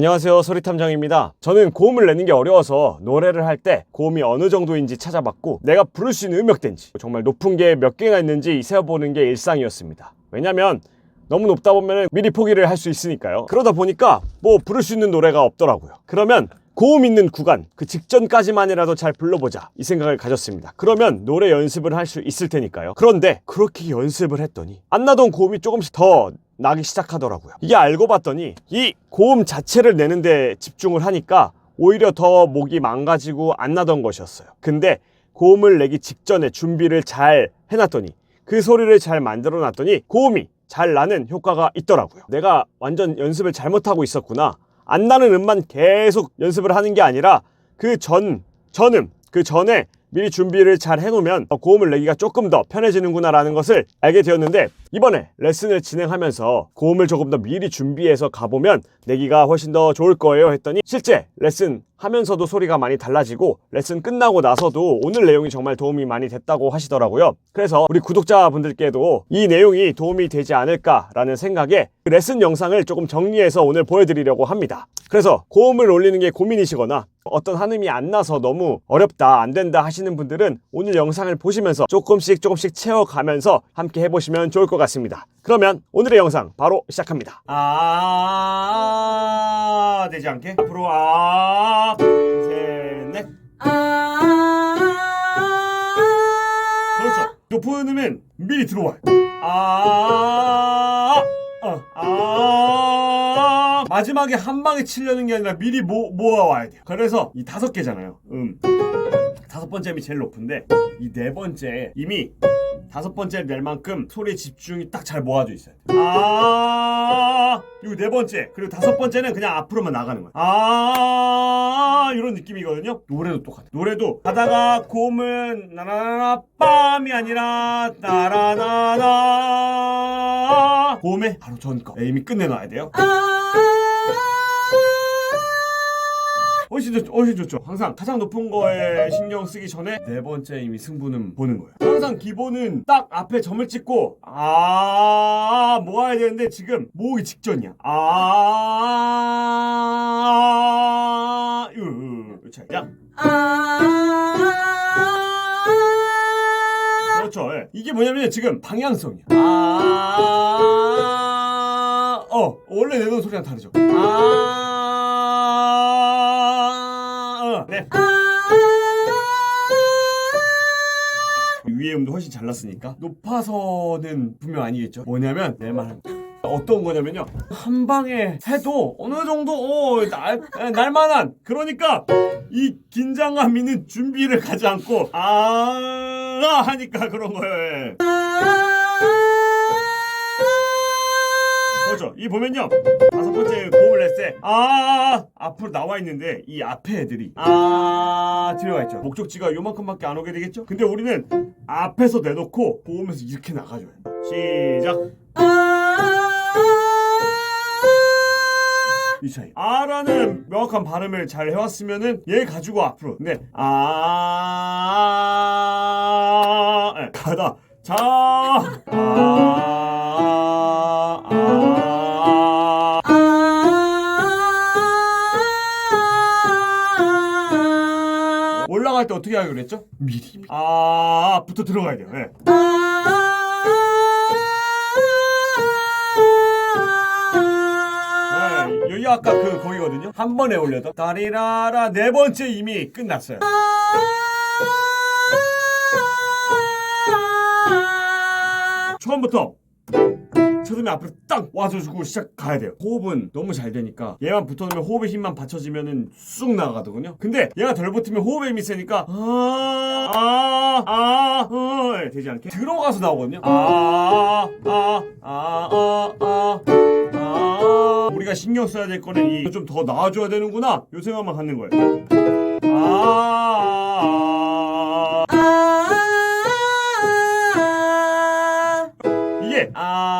안녕하세요. 소리탐정입니다. 저는 고음을 내는 게 어려워서 노래를 할 때 고음이 어느 정도인지 찾아봤고 내가 부를 수 있는 음역대인지 정말 높은 게 몇 개나 있는지 세어보는 게 일상이었습니다. 왜냐면 너무 높다 보면 미리 포기를 할 수 있으니까요. 그러다 보니까 뭐 부를 수 있는 노래가 없더라고요. 그러면 고음 있는 구간 그 직전까지만이라도 잘 불러보자 이 생각을 가졌습니다. 그러면 노래 연습을 할 수 있을 테니까요. 그런데 그렇게 연습을 했더니 안 나던 고음이 조금씩 더 나기 시작하더라고요 이게 알고 봤더니 이 고음 자체를 내는데 집중을 하니까 오히려 더 목이 망가지고 안 나던 것이었어요 근데 고음을 내기 직전에 준비를 잘 해놨더니 그 소리를 잘 만들어 놨더니 고음이 잘 나는 효과가 있더라고요. 내가 완전 연습을 잘못하고 있었구나. 안 나는 음만 계속 연습을 하는 게 아니라 그 전, 전음, 그 전에 미리 준비를 잘 해놓으면 고음을 내기가 조금 더 편해지는구나라는 것을 알게 되었는데 이번에 레슨을 진행하면서 고음을 조금 더 미리 준비해서 가보면 내기가 훨씬 더 좋을 거예요 했더니 실제 레슨 하면서도 소리가 많이 달라지고 레슨 끝나고 나서도 오늘 내용이 정말 도움이 많이 됐다고 하시더라고요. 그래서 우리 구독자분들께도 이 내용이 도움이 되지 않을까라는 생각에 그 레슨 영상을 조금 정리해서 오늘 보여드리려고 합니다. 그래서 고음을 올리는 게 고민이시거나 어떤 한음이 안 나서 너무 어렵다 안 된다 하시는 분들은 오늘 영상을 보시면서 조금씩 조금씩 채워가면서 함께 해보시면 좋을 것 같습니다. 그러면 오늘의 영상 바로 시작합니다. 아 되지 않게 앞으로 아 셋넷 그렇죠. 높은 음은 미리 들어와요. 아, 어, 아, 마지막에 한 방에 치려는 게 아니라 미리 모, 모아와야 돼요. 그래서 이 다섯 개잖아요. 음. 다섯 번째 음이 제일 높은데 이 네 번째 이미 다섯 번째 낼 만큼 소리에 집중이 딱 잘 모아져 있어요. 아, 이거 네 번째 그리고 다섯 번째는 그냥 앞으로만 나가는 거야. 아, 이런 느낌이거든요. 노래도 똑같아. 노래도 가다가 고음은 나나나나 빰이 아니라 따라나나 고음에 바로 전 거. 네, 이미 끝내놔야 돼요. 훨씬 좋죠, 훨씬 좋죠. 항상 가장 높은 거에 신경 쓰기 전에 네 번째 이미 승부는 보는 거예요. 항상 기본은 딱 앞에 점을 찍고 아 모아야 되는데 지금 모으기 직전이야. 아 이거 차이야. 그렇죠. 예. 이게 뭐냐면 지금 방향성이야. 아, 어, 원래 내던 소리랑 다르죠. 아, 어, 네. 위에 음도 훨씬 잘 났으니까 높아서는 분명 아니겠죠. 뭐냐면 내 말은 어떤 거냐면요 한 방에 해도 어느 정도 어, 날, 날만한 그러니까 이 긴장감 있는 준비를 가지 않고 아 하니까 그런 거예요. 예. 그렇죠. 이 보면요. 다섯 번째 고음을 냈을 때, 아, 앞으로 나와 있는데, 이 앞에 애들이, 아, 들어가 있죠. 목적지가 요만큼밖에 안 오게 되겠죠? 근데 우리는 앞에서 내놓고, 고음에서 이렇게 나가줘요. 시작. 이 차이. 아라는 명확한 발음을 잘 해왔으면은 얘 가지고 앞으로. 근데 아 예, 가다 자 아, 아, 올라갈 때 어떻게 하기로 했죠? 미리 아 부터 들어가야 돼요. 예. 네, 여기 아까 그 거기거든요. 한 번에 올려도 다리라라 네 번째 이미 끝났어요. 처음부터 처음에 앞으로 딱 와줘주고 시작 가야 돼요. 호흡은 너무 잘 되니까 얘만 붙어놓으면 호흡의 힘만 받쳐지면은 쑥 나가거든요. 근데 얘가 덜 붙으면 호흡의 힘이 세니까 아아아 아, 어, 예, 되지 않게 들어가서 나오거든요. 아, 아아아아아 아, 아, 우리가 신경 써야 될 거는 이 좀 더 나와줘야 되는구나. 요 생각만 갖는 거예요. 아.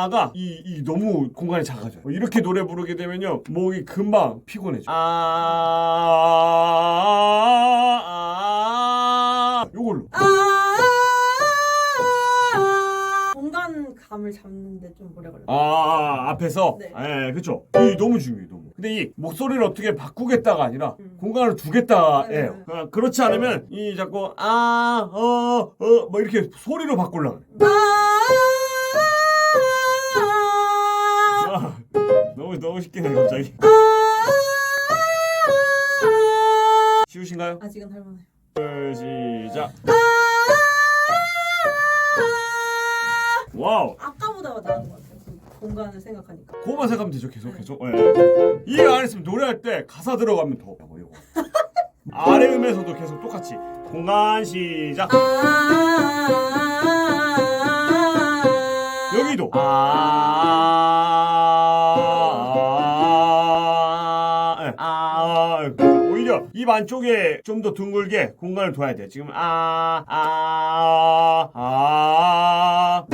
아가 이, 이 너무 공간이 작아져요. 이렇게 노래 부르게 되면요 목이 금방 피곤해져. 아, 아, 요걸로. 공간 감을 잡는데 좀 오래 걸려. 아 앞에서 네. 예 그쵸 이 너무 중요해 너무 근데 이 목소리를 어떻게 바꾸겠다가 아니라 음. 공간을 두겠다예요. 네. 어, 그렇지 않으면 이 자꾸 아, 어, 어, 뭐 이렇게 소리로 바꾸려고 그래. 아, 너무 너무 쉽게 해 갑자기. 쉬우신가요? 아직은 할만해요. 그, 시작. 와우. 아까보다 나은 것 같아요. 그 공간을 생각하니까. 그거만 생각하면 되죠 계속 계속 예. 이해 안 했으면 노래할 때 가사 들어가면 더뭐 이거 아래 음에서도 계속 똑같이 공간 시작 여기도 아, 입 안쪽에 좀 더 둥글게 공간을 둬야 돼. 지금 아, 아, 아.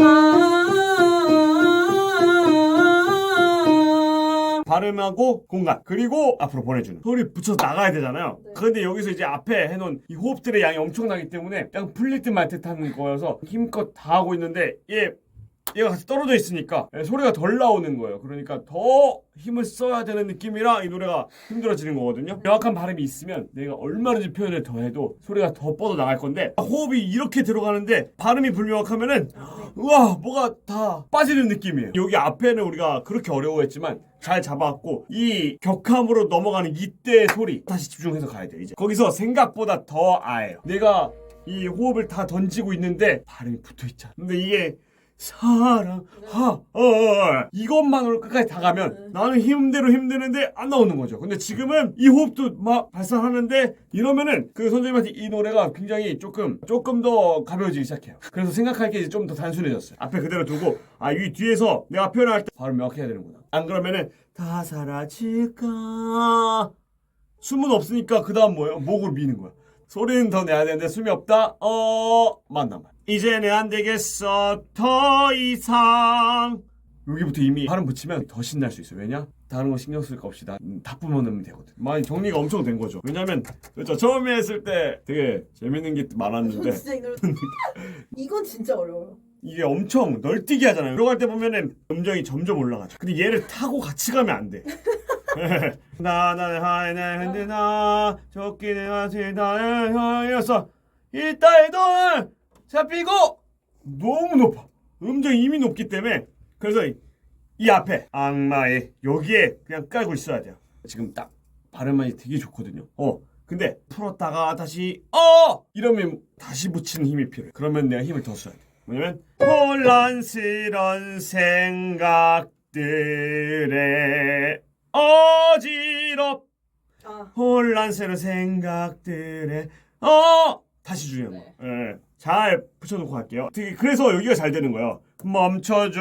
발음하고 공간 그리고 앞으로 보내주는 소리 붙여서 나가야 되잖아요 네. 그런데 여기서 이제 앞에 해놓은 이 호흡들의 양이 엄청나기 때문에 약간 풀릴 듯 말 듯 하는 거여서 힘껏 다 하고 있는데 얘 얘가 같이 떨어져 있으니까 예, 소리가 덜 나오는 거예요. 그러니까 더 힘을 써야 되는 느낌이라 이 노래가 힘들어지는 거거든요. 명확한 발음이 있으면 내가 얼마든지 표현을 더 해도 소리가 더 뻗어 나갈 건데 호흡이 이렇게 들어가는데 발음이 불명확하면은 우와 뭐가 다 빠지는 느낌이에요. 여기 앞에는 우리가 그렇게 어려워했지만 잘 잡아왔고 이 격함으로 넘어가는 이때의 소리 다시 집중해서 가야 돼 이제. 거기서 생각보다 더 아예요. 내가 이 호흡을 다 던지고 있는데 발음이 붙어 있잖아. 근데 이게 사랑 하 어, 어, 이것만으로 끝까지 다 가면 나는 힘대로 힘드는데 안 나오는 거죠. 근데 지금은 이 호흡도 막 발산하는데 이러면은 그 선생님한테 이 노래가 굉장히 조금 조금 더 가벼워지기 시작해요. 그래서 생각할 게 좀 더 단순해졌어요. 앞에 그대로 두고 아 이 뒤에서 내가 표현할 때 바로 명확해야 되는구나. 안 그러면은 다 사라질까? 숨은 없으니까 그 다음 뭐예요? 목으로 미는 거야. 소리는 더 내야 되는데 숨이 없다? 어 맞나 말 이제는 안 되겠어 더 이상 여기부터 이미 발음 붙이면 더 신날 수 있어요 왜냐 다른 거 신경 쓸 거 없이 다, 음, 다 뿜어내면 되거든 많이 정리가 엄청 된 거죠 왜냐면 그렇죠 처음에 했을 때 되게 재밌는 게 많았는데 진짜 이 노래. 이건 진짜 어려워요. 이게 엄청 널뛰기 하잖아요. 들어갈 때 보면은 음정이 점점 올라가죠. 근데 얘를 타고 같이 가면 안 돼. 나나는 하이네 흔드나 적기는 하시다는 하여서 이따에도 잡히고 너무 높아. 음정이 이미 높기 때문에 그래서 이, 이 앞에 악마의 여기에 그냥 깔고 있어야 돼요. 지금 딱 발음이 되게 좋거든요. 어. 근데 풀었다가 다시 어 이러면 다시 붙이는 힘이 필요해. 그러면 내가 힘을 더 써야 돼. 뭐냐면 혼란스런 생각들에 어지럽 아, 혼란스러운 생각들에 어 다시 중요한 거. 예. 잘 붙여놓고 갈게요. 되게 그래서 여기가 잘 되는 거예요. 멈춰줘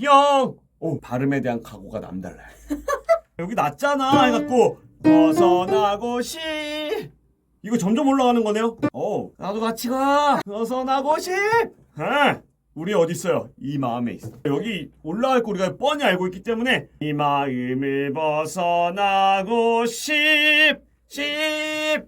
형. 오 발음에 대한 각오가 남달라요. 여기 낮잖아 해갖고 벗어나고 싶 이거 점점 올라가는 거네요. 어 나도 같이 가 벗어나고 싶. 아, 우리 어디 있어요? 이 마음에 있어. 여기 올라갈 거 우리가 뻔히 알고 있기 때문에 이 마음을 벗어나고 싶. 싶.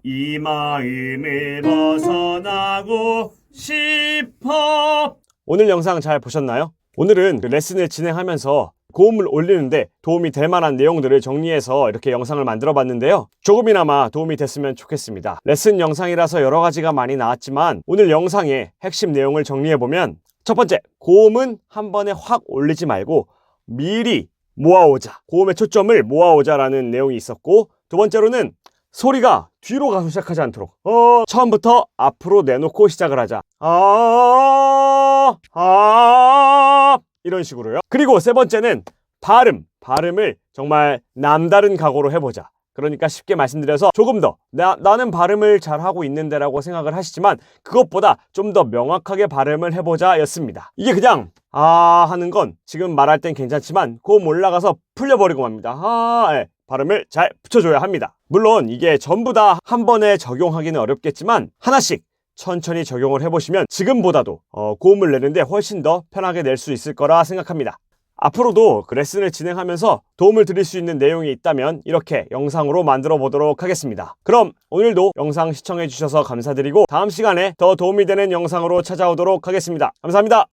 이 마음을 벗어나고 싶어. 오늘 영상 잘 보셨나요? 오늘은 그 레슨을 진행하면서 고음을 올리는데 도움이 될 만한 내용들을 정리해서 이렇게 영상을 만들어 봤는데요. 조금이나마 도움이 됐으면 좋겠습니다. 레슨 영상이라서 여러 가지가 많이 나왔지만 오늘 영상의 핵심 내용을 정리해 보면 첫 번째, 고음은 한 번에 확 올리지 말고 미리 모아오자. 고음의 초점을 모아오자라는 내용이 있었고 두 번째로는 소리가 뒤로 가서 시작하지 않도록. 어 처음부터 앞으로 내놓고 시작을 하자. 아, 아 이런 식으로요. 그리고 세 번째는 발음. 발음을 정말 남다른 각오로 해보자. 그러니까 쉽게 말씀드려서 조금 더 나, 나는 발음을 잘하고 있는데라고 생각을 하시지만 그것보다 좀 더 명확하게 발음을 해보자 였습니다. 이게 그냥 아 하는 건 지금 말할 땐 괜찮지만 고음 올라가서 풀려버리고 맙니다. 아 예. 발음을 잘 붙여줘야 합니다. 물론 이게 전부 다 한 번에 적용하기는 어렵겠지만 하나씩 천천히 적용을 해보시면 지금보다도 어, 고음을 내는데 훨씬 더 편하게 낼 수 있을 거라 생각합니다. 앞으로도 그 레슨을 진행하면서 도움을 드릴 수 있는 내용이 있다면 이렇게 영상으로 만들어 보도록 하겠습니다. 그럼 오늘도 영상 시청해 주셔서 감사드리고 다음 시간에 더 도움이 되는 영상으로 찾아오도록 하겠습니다. 감사합니다.